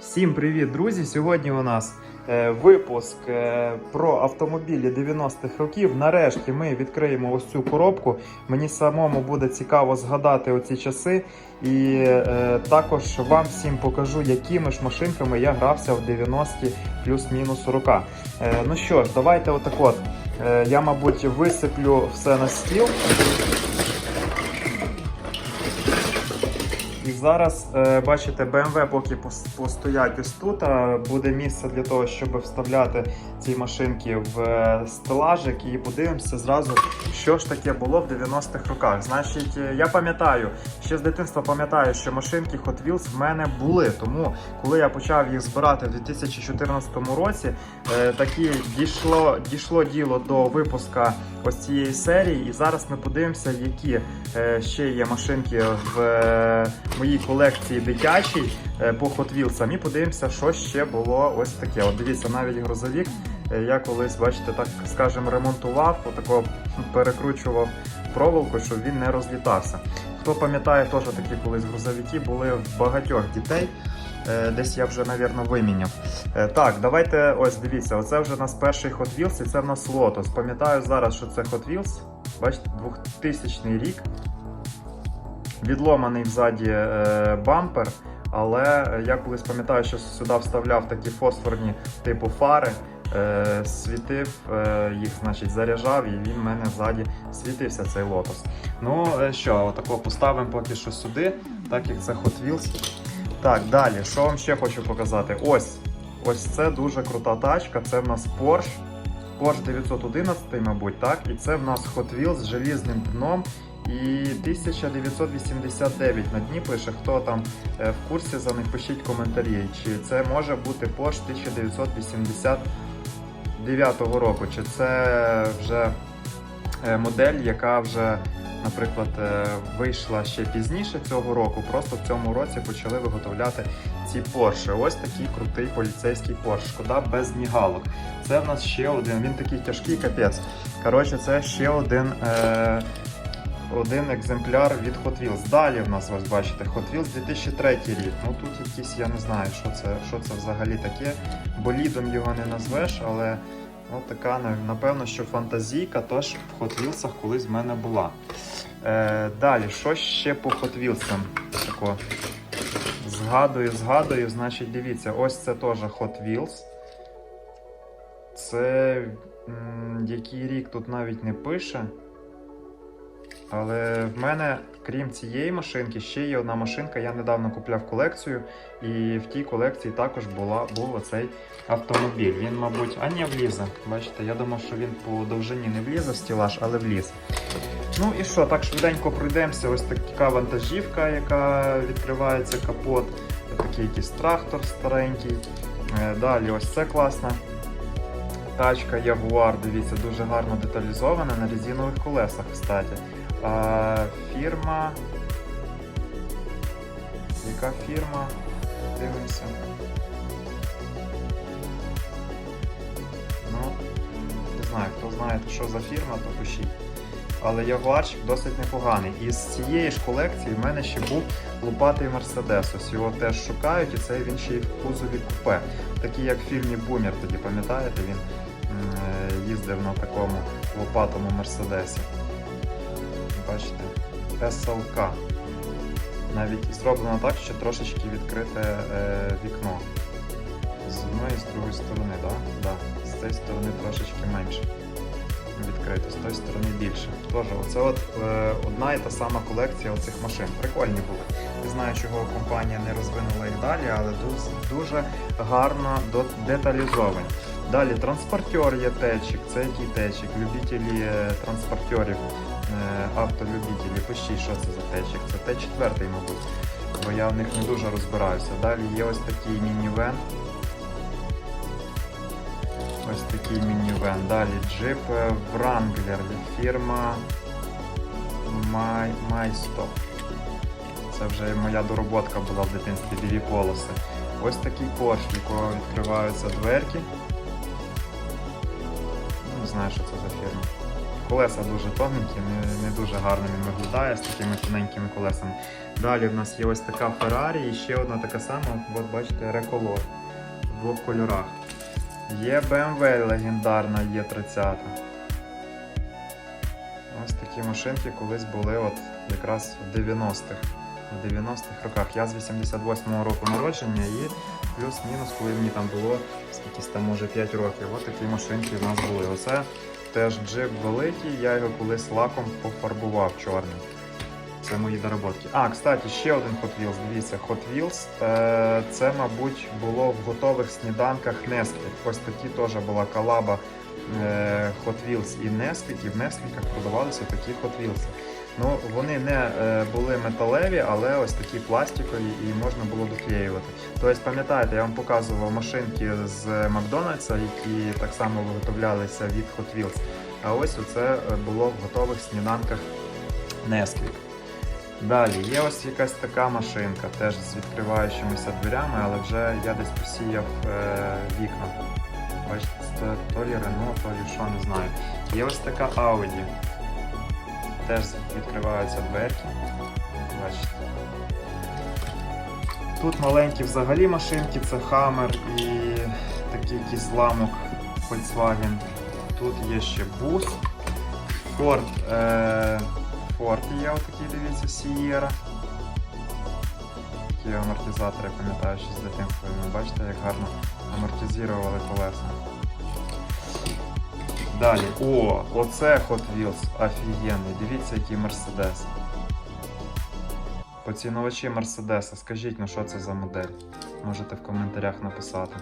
Всім привіт, друзі! Сьогодні у нас е, випуск е, про автомобілі 90-х років. Нарешті ми відкриємо ось цю коробку. Мені самому буде цікаво згадати оці часи. І е, також вам всім покажу, якими ж машинками я грався в 90-ті плюс-мінус рока. Е, ну що ж, давайте отак от. Е, я, мабуть, висиплю все на стіл. Зараз е, бачите, BMW поки постоять ось тут. Буде місце для того, щоб вставляти ці машинки в е, стелажик і подивимося зразу, що ж таке було в 90-х роках. Значить, е, я пам'ятаю, ще з дитинства пам'ятаю, що машинки Hot Wheels в мене були. Тому, коли я почав їх збирати в 2014 році, такі дійшло, дійшло діло до випуска ось цієї серії. І зараз ми подивимося, які ще є машинки в моїй колекції дитячій е, по Hot Wheels. І подивимося, що ще було ось таке. От дивіться, навіть грузовік. е, Я колись, бачите, так скажемо, ремонтував, отако перекручував проволоку, щоб він не розлітався. Хто пам'ятає, теж такі колись грузовики були в багатьох дітей. Е, Десь я вже, напевно, виміняв. Так, давайте ось дивіться, оце вже у нас перший Hot Wheels і це в нас Lotus. Пам'ятаю зараз, що це Hot Wheels. Бачите, 2000 рік. Відломаний взаді е, бампер, але я колись пам'ятаю, що сюди вставляв такі фосфорні типу фари, е, світив е, їх, значить, заряджав, і він в мене ззаді світився цей лотос. Ну е, що, отако поставимо поки що сюди, так як це Hot Wheels. Так, далі, що вам ще хочу показати? Ось. Ось це дуже крута тачка. Це в нас Porsche. Porsche 911, мабуть, так. І це в нас Hot Wheels з желізним дном. І 1989 на дні пише, хто там е, в курсі за них пишіть коментарі. Чи це може бути Porsche 1989 року, чи це вже е, модель, яка вже, наприклад, е, вийшла ще пізніше цього року. Просто в цьому році почали виготовляти ці Porsche. Ось такий крутий поліцейський Porsche. Шкода без мігалок. Це в нас ще один. Він такий тяжкий капець. Коротше, це ще один. Е- один екземпляр від Hot Wheels. Далі в нас, ось бачите, Hot Wheels 2003 рік. Ну тут якісь, я не знаю, що це, що це взагалі таке. Болідом його не назвеш, але от така, напевно, що фантазійка теж в Hot Wheels колись в мене була. Е, далі, що ще по Hot Wheels? Тако. Згадую, згадую, значить, дивіться, ось це теж Hot Wheels. Це м, який рік тут навіть не пише. Але в мене, крім цієї машинки, ще є одна машинка. Я недавно купляв колекцію, і в тій колекції також була, був оцей автомобіль. Він, мабуть, а ні, влізе. Бачите, я думав, що він по довжині не влізе в стілаж, але вліз. Ну і що, так швиденько пройдемося. Ось така вантажівка, яка відкривається капот. Такий якийсь трактор старенький. Е, Далі, ось це класна. Тачка Jaguar, дивіться, дуже гарно деталізована на резинових колесах, кстати. Фірма. Яка фірма? Дивимося. Ну, не знаю, хто знає, що за фірма, то пишіть. Але Ягуарчик досить непоганий. І з цієї ж колекції в мене ще був лопатий Мерседес. Ось його теж шукають, і це він ще й в кузові купе. Такий як в фільмі Бумер, тоді пам'ятаєте, він е, їздив на такому лопатому Мерседесі. Бачите, SLK. Навіть зроблено так, що трошечки відкрите е, вікно. З одної і з другої сторони? Да? Да. З цієї сторони трошечки менше. Відкрито, з тої сторони більше. Тож, оце от е, одна і та сама колекція оцих машин. Прикольні були. Не знаю, чого компанія не розвинула їх далі, але дуже, дуже гарно деталізовані. Далі транспортер є течик. Це який течик? Любителі е, транспортерів, е, автолюбителі. Пишіть, що це за течик. Це Т4, мабуть. Бо я в них не дуже розбираюся. Далі є ось такий мінівен. Ось такий мінівен. Далі джип е, Wrangler фірма. Майсто. Це вже моя дороботка була в дитинстві білі полоси. Ось такий Porsche, в якого відкриваються дверки. Ну, Не знаю, що це за фірма. Колеса дуже тоненькі, не, не дуже гарно він виглядає з такими тоненькими колесами. Далі в нас є ось така Ferrari і ще одна така сама, от бачите, реколор в двох кольорах. Є BMW легендарна Є30. Ось такі машинки колись були от якраз в 90-х. В 90-х роках. Я з 88-го року народження і плюс-мінус, коли мені там було скільки там може 5 років. Ось такі машинки в нас були. Оце теж джип великий, я його колись лаком пофарбував чорним. Це мої доработки. А, кстати, ще один Hot Wheels. Дивіться, Hot Wheels. Е, це, мабуть, було в готових сніданках Nesquik. Ось такі теж була колаба е, Hot Wheels і Nesquik, і в Nesquikах продавалися такі Hot Wheels. Ну, вони не е, були металеві, але ось такі пластикові і можна було доклеювати. Тобто, пам'ятаєте, я вам показував машинки з Макдональдса, які так само виготовлялися від Hot Wheels. А ось оце було в готових сніданках Nesquik. Далі є ось якась така машинка, теж з відкриваючимися дверями, але вже я десь посіяв е, вікна. Бачите, це то лі Рено, то лі що, не знаю. Є ось така Audi. Теж відкриваються дверки. Бачите. Тут маленькі взагалі машинки, це Hammer і такий якийсь зламок Volkswagen. Тут є ще бус. Ford, е, Ford є отакий, дивіться, Sierra. Такі амортизатори, пам'ятаю, ще з дитинства. Бачите, як гарно амортизували колеса. Далі. О, оце Hot Wheels офігенний. Дивіться, який Мерседес. Поцінувачі Мерседеса, скажіть, ну що це за модель? Можете в коментарях написати.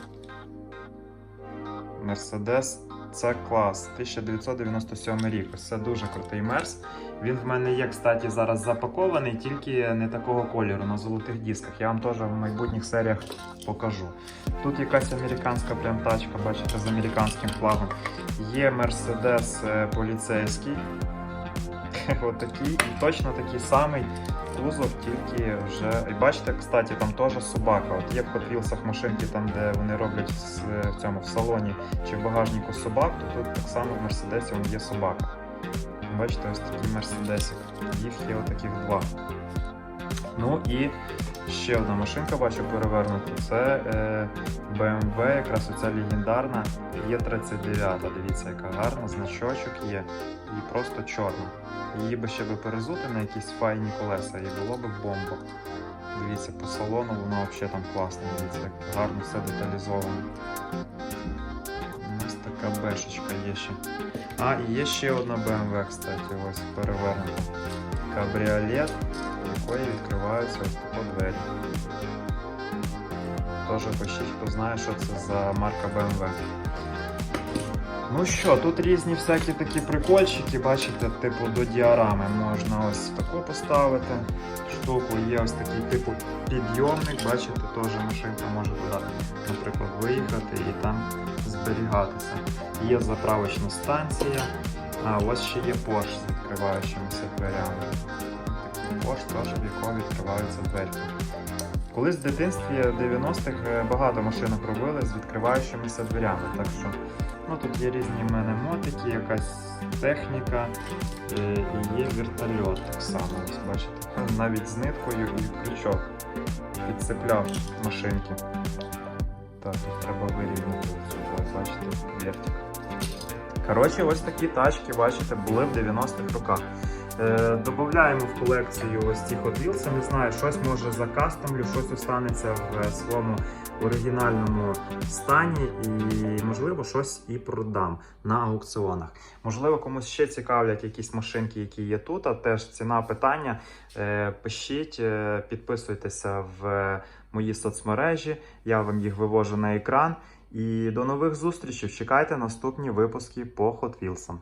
Мерседес це клас. 1997 рік. Це дуже крутий мерс. Він в мене є, кстати, зараз запакований, тільки не такого кольору на золотих дисках. Я вам теж в майбутніх серіях покажу. Тут якась американська прям тачка, бачите, з американським флагом. Є Мерседес е, поліцейський. Отакий. І точно такий самий кузов, тільки вже. І бачите, кстати, там теж собака. От є в Wheels машинки, там, де вони роблять в цьому в салоні чи в багажнику собак, то тут так само в Мерседесі є собака. Бачите, ось такі Мерседесик. Їх є отаких два. Ну і ще одна машинка бачу перевернута. Це е, BMW, якраз оця легендарна Є39. Дивіться, яка гарна, значочок є. І просто чорна. Її би ще би перезути на якісь файні колеса, і було б бомба. Дивіться, по салону воно взагалі там класно. Дивіться, як гарно все деталізовано. У нас така бешечка є ще. А, і є ще одна BMW, кстати, ось перевернута. Кабріолет, якої відкриваються ось тако двері. Тож пишіть, хто знає, що це за марка BMW. Ну що, тут різні всякі такі прикольчики, бачите, типу до діарами можна ось таку поставити штуку. Є ось такий типу підйомник, бачите, теж машинка може туди, наприклад, виїхати і там зберігатися. Є заправочна станція, а ось ще є Porsche з відкриваючимися дверями. Porsche теж в якому відкриваються дверки. Колись в дитинстві 90-х е, багато машинок робили з відкриваючимися дверями. Так що ну, тут є різні в мене мотики, якась техніка е, і є вертольот так само. Ось бачите, навіть з ниткою і крючок підцепляв машинки. Так, треба вирівняти ось, бачите, вертик. Коротше, ось такі тачки, бачите, були в 90-х роках. Е, Додаємо в колекцію ось ці Hot не знаю, щось може закастомлю, щось останеться в своєму оригінальному стані, і можливо щось і продам на аукціонах. Можливо, комусь ще цікавлять якісь машинки, які є тут. А теж ціна питання. Е, Пишіть, е, підписуйтеся в мої соцмережі, я вам їх вивожу на екран. І до нових зустрічей. Чекайте наступні випуски по Hot Wheels.